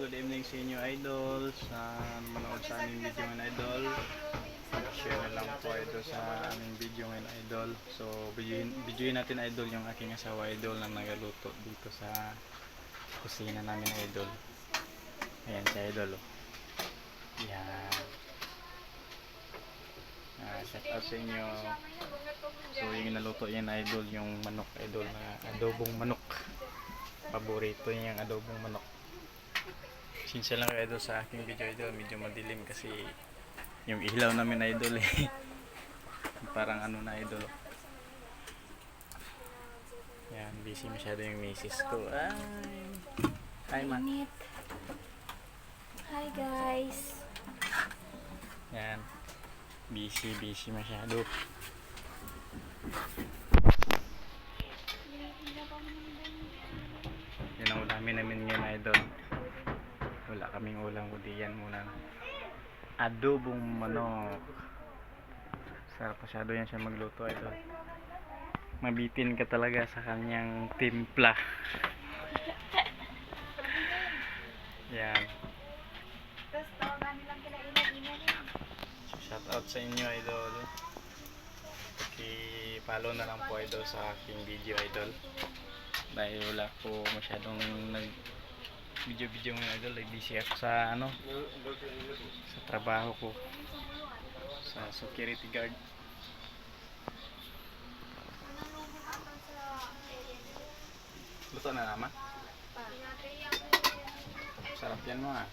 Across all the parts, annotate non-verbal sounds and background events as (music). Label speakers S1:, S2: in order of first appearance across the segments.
S1: good evening sa inyo idol. Sa manood sa aming video ngayon idol share na lang po idol sa aming video ngayon idol. So videoin, videoin natin idol yung aking asawa idol na nagaluto dito sa kusina namin idol. Ayan si idol oh. yan ah, shout out sa inyo. So yung naluto yan idol yung manok idol na adobong manok. Paborito niya yung adobong manok Sinsya lang kayo idol sa aking video idol. Medyo madilim kasi yung ilaw namin idol eh. (laughs) Parang ano na idol. Yan busy masyado yung misis ko. Ay. Hi ma.
S2: Hi guys.
S1: yan. Busy busy masyado. Yun ang ulamin namin ngayon idol wala kaming ulam kundi yan muna. Adobong manok. Sarap masyado yan siya magluto idol mabitin ka talaga sa kanyang timpla. (laughs) Yan. Shout out sa inyo idol. Paki-follow na lang po idol sa aking video idol. Dahil wala po masyadong nag video video ngayon idol like busy ako sa ano sa trabaho ko. Sa security guard. Luto na naman?
S2: Pa.
S1: sarap yan mga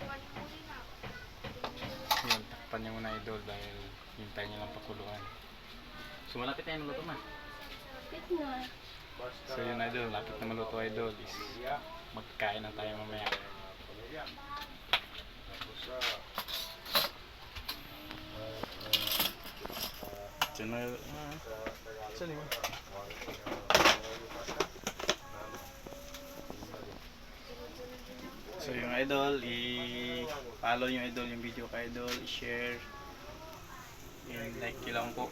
S1: yun takpan nyo muna idol dahil hintayin nyo lang pakuluan so malapit na yung luto ma.
S2: Kapit na.
S1: So yun idol, lapit na maluto idol is magkain na tayo mamaya. Diyan na, ah, saan yun? So yung idol, i-follow yung idol yung video ka idol, i-share, i-like nyo lang po.